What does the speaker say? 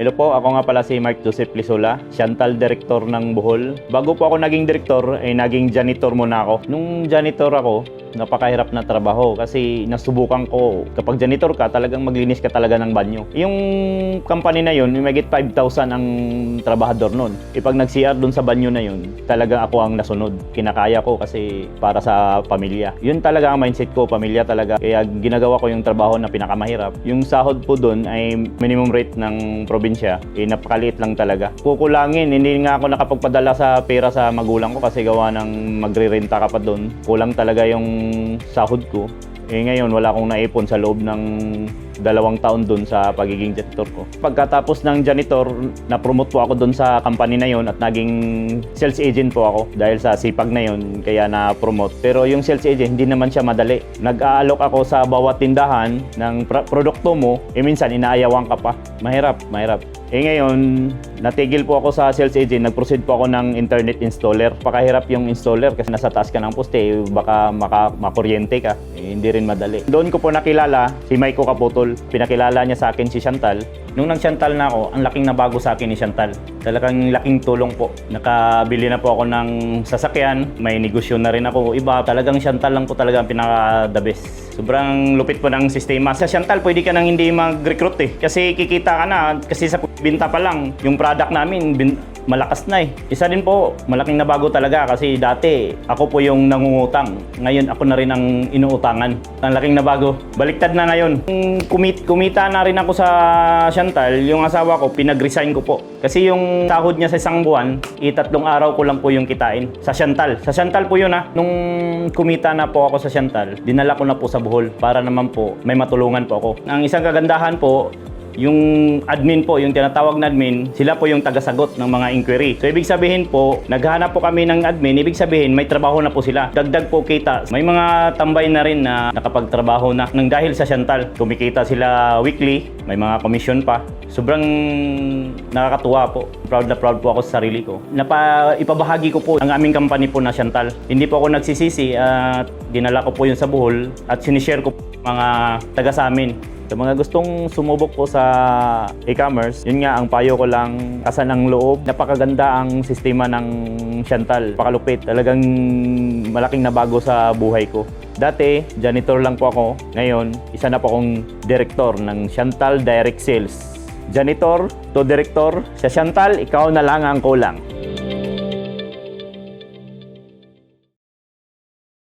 Hello po, ako nga pala si Mark Joseph Lisola, Chantal Director ng Bohol. Bago po ako naging director, ay naging janitor muna ako. Nung janitor ako, napakahirap na trabaho kasi nasubukan ko. Kapag janitor ka talagang maglinis ka talaga ng banyo. Yung company na yun may 5,000 ang trabahador nun. Ipag nag-CR dun sa banyo na yun talaga ako ang nasunod. Kinakaya ko kasi para sa pamilya. Yun talaga ang mindset ko pamilya talaga. Kaya ginagawa ko yung trabaho na pinakamahirap. Yung sahod po dun ay minimum rate ng probinsya. Eh napakaliit lang talaga. Kukulangin hindi nga ako nakapagpadala sa pera sa magulang ko kasi gawa ng magre-renta ka pa dun. Kulang talaga yung sahod ko eh ngayon wala akong naipon sa loob ng dalawang taon dun sa pagiging janitor ko. Pagkatapos ng janitor, na-promote po ako dun sa company na yon at naging sales agent po ako dahil sa sipag na yon kaya na-promote. Pero yung sales agent hindi naman siya madali. Nag-aalok ako sa bawat tindahan ng produkto mo, eh minsan inaayawan ka pa. Mahirap, mahirap. Eh ngayon, natigil po ako sa sales agent, nag-proceed po ako ng internet installer. Pakahirap yung installer kasi nasa taas ka ng poste, eh, baka maka, makuryente ka. Eh, hindi rin madali. Doon ko po nakilala si Maiko Kaputol. Pinakilala niya sa akin si Chantal. Nung nag-Chantal na ako, ang laking nabago sa akin ni Chantal. Talagang laking tulong po. Nakabili na po ako ng sasakyan, may negosyo na rin ako. Iba, talagang Chantal lang po talaga ang pinaka-the best. Sobrang lupit po ng sistema. Sa Chantal, pwede ka nang hindi mag-recruit eh. Kasi kikita ka na, kasi sa binta pa lang, yung product namin, bin- malakas na eh. Isa din po, malaking nabago talaga kasi dati ako po yung nangungutang. Ngayon ako na rin ang inuutangan. Ang laking nabago. Baliktad na ngayon. Kumit, kumita na rin ako sa Chantal, yung asawa ko, pinag-resign ko po. Kasi yung sahod niya sa isang buwan, itatlong araw ko lang po yung kitain. Sa Chantal. Sa Chantal po yun ha. Nung kumita na po ako sa Chantal, dinala ko na po sa Bohol para naman po may matulungan po ako. Ang isang kagandahan po, yung admin po, yung tinatawag na admin, sila po yung tagasagot ng mga inquiry. So ibig sabihin po, naghanap po kami ng admin, ibig sabihin may trabaho na po sila. Dagdag po kita. May mga tambay na rin na nakapagtrabaho na nang dahil sa Chantal. Kumikita sila weekly, may mga commission pa. Sobrang nakakatuwa po. Proud na proud po ako sa sarili ko. Napa, ko po ang aming company po na Chantal. Hindi po ako nagsisisi at dinala ko po yun sa Bohol at sinishare ko mga taga sa amin. Sa mga gustong sumubok po sa e-commerce, yun nga ang payo ko lang kasan ng loob. Napakaganda ang sistema ng Chantal. Pakalupit. Talagang malaking nabago sa buhay ko. Dati, janitor lang po ako. Ngayon, isa na po akong director ng Chantal Direct Sales. Janitor to director, sa Chantal, ikaw na lang ang kulang.